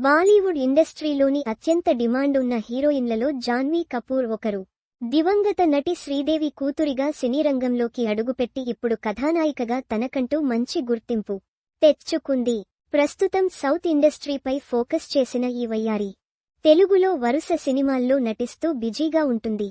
బాలీవుడ్ ఇండస్ట్రీలోని అత్యంత డిమాండ్ ఉన్న హీరోయిన్లలో జాన్వీ కపూర్ ఒకరు. దివంగత నటి శ్రీదేవి కూతురిగా సినీ రంగంలోకి అడుగుపెట్టి ఇప్పుడు కథానాయికగా తనకంటూ మంచి గుర్తింపు తెచ్చుకుంది. ప్రస్తుతం సౌత్ ఇండస్ట్రీపై ఫోకస్ చేసిన ఈ వయ్యారి తెలుగులో వరుస సినిమాల్లో నటిస్తూ బిజీగా ఉంటుంది.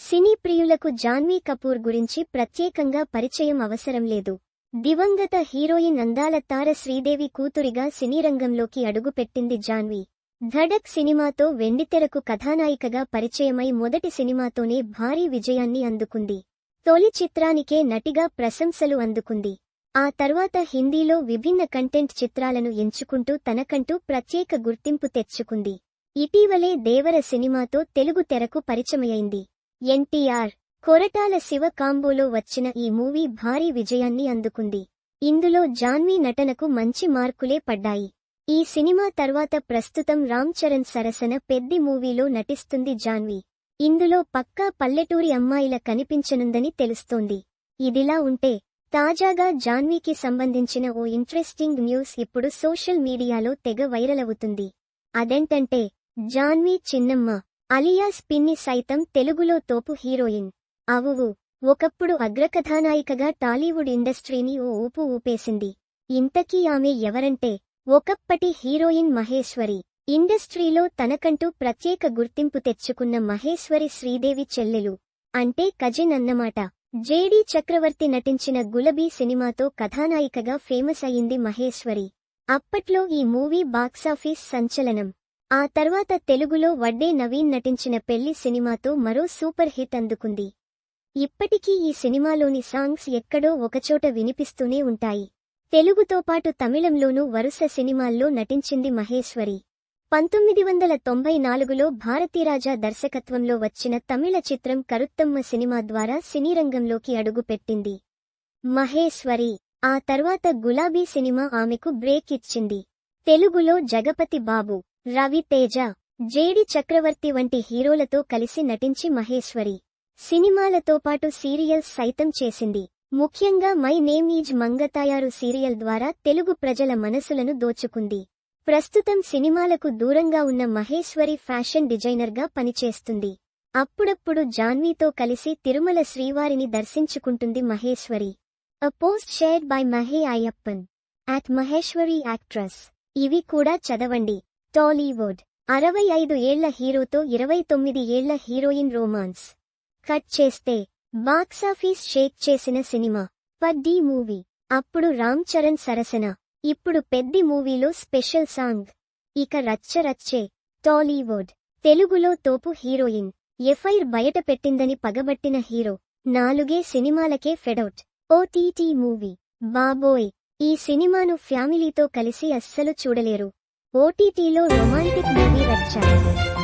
సినీ ప్రియులకు జాన్వీ కపూర్ గురించి ప్రత్యేకంగా పరిచయం అవసరం లేదు. దివంగత హీరోయిన్ అందాల తార శ్రీదేవి కూతురిగా సినీ రంగంలోకి అడుగుపెట్టింది జాన్వి. ధడక్ సినిమాతో వెండితెరకు కథానాయికగా పరిచయమై మొదటి సినిమాతోనే భారీ విజయాన్ని అందుకుంది. తొలి చిత్రానికే నటిగా ప్రశంసలు అందుకుంది. ఆ తర్వాత హిందీలో విభిన్న కంటెంట్ చిత్రాలను ఎంచుకుంటూ తనకంటూ ప్రత్యేక గుర్తింపు తెచ్చుకుంది. ఇటీవలే దేవర సినిమాతో తెలుగు తెరకు పరిచయమైంది. ఎన్టీఆర్ కొరటాల శివ కాంబోలో వచ్చిన ఈ మూవీ భారీ విజయాన్ని అందుకుంది. ఇందులో జాన్వీ నటనకు మంచి మార్కులే పడ్డాయి. ఈ సినిమా తర్వాత ప్రస్తుతం రామ్ చరణ్ సరసన పెద్ది మూవీలో నటిస్తుంది జాన్వీ. ఇందులో పక్కా పల్లెటూరి అమ్మాయిల కనిపించనుందని తెలుస్తోంది. ఇదిలా ఉంటే తాజాగా జాన్వీకి సంబంధించిన ఓ ఇంట్రెస్టింగ్ న్యూస్ ఇప్పుడు సోషల్ మీడియాలో తెగ వైరల్ అవుతుంది. అదేంటంటే జాన్వీ చిన్నమ్మ అలియాస్ పిన్ని సైతం తెలుగులో తోపు హీరోయిన్. అవువు. ఒకప్పుడు అగ్రకథానాయికగా టాలీవుడ్ ఇండస్ట్రీని ఓ ఊపు ఊపేసింది. ఇంతకీ ఆమె ఎవరంటే? ఒకప్పటి హీరోయిన్ మహేశ్వరి. ఇండస్ట్రీలో తనకంటూ ప్రత్యేక గుర్తింపు తెచ్చుకున్న మహేశ్వరి శ్రీదేవి చెల్లెలు. అంటే కజిన్ అన్నమాట. జేడీ చక్రవర్తి నటించిన గులబీ సినిమాతో కథానాయికగా ఫేమస్ అయింది మహేశ్వరి. అప్పట్లో ఈ మూవీ బాక్సాఫీస్ సంచలనం. ఆ తర్వాత తెలుగులో వడ్డే నవీన్ నటించిన పెళ్ళి సినిమాతో మరో సూపర్ హిట్ అందుకుంది. ఇప్పటికీ ఈ సినిమాలోని సాంగ్స్ ఎక్కడో ఒకచోట వినిపిస్తూనే ఉంటాయి. తెలుగుతో పాటు తమిళంలోనూ వరుస సినిమాల్లో నటించింది మహేశ్వరి. పంతొమ్మిది వందల తొంభై నాలుగులో భారతీరాజా దర్శకత్వంలో వచ్చిన తమిళ చిత్రం కరుత్తమ్మ సినిమా ద్వారా సినీరంగంలోకి అడుగుపెట్టింది. మహేశ్వరి ఆ తర్వాత గులాబీ సినిమా ఆమెకు బ్రేక్ ఇచ్చింది. తెలుగులో జగపతి బాబు రవితేజ జేడి చక్రవర్తి వంటి హీరోలతో కలిసి నటించి మహేశ్వరి. సినిమాలతో పాటు సీరియల్స్ సైతం చేసింది. ముఖ్యంగా my name is Mangatayaru serial ద్వారా తెలుగు ప్రజల మనసులను దోచుకుంది. ప్రస్తుతం సినిమాలకు దూరంగా ఉన్న మహేశ్వరి ఫ్యాషన్ డిజైనర్గా పనిచేస్తుంది. అప్పుడప్పుడు జాన్వీతో కలిసి తిరుమల శ్రీవారిని దర్శించుకుంటుంది Maheshwari. A post shared by Mahe Ayyappan at Maheshwari actress ఇవి కూడా చదవండి. టాలీవుడ్. అరవై ఐదు ఏళ్ళ హీరోతో ఇరవై తొమ్మిది ఏళ్ళ హీరోయిన్ రోమాన్స్. కట్ చేస్తే బాక్సాఫీస్ షేక్ చేసిన సినిమా. పద్ది మూవీ. అప్పుడు రామ్ చరణ్ సరసన. ఇప్పుడు పెద్ది మూవీలో స్పెషల్ సాంగ్. ఇక రచ్చ రచ్చే. టాలీవుడ్. తెలుగులో తోపు హీరోయిన్. ఎఫ్ఐర్ బయట పెట్టిందని పగబట్టిన హీరో. నాలుగే సినిమాలకే ఫెడౌట్. OTT movie. బాబోయ్. ఈ సినిమాను ఫ్యామిలీతో కలిసి అస్సలు చూడలేరు. ఓటీటీలో రొమాంటిక్ మూవీ వచ్చారు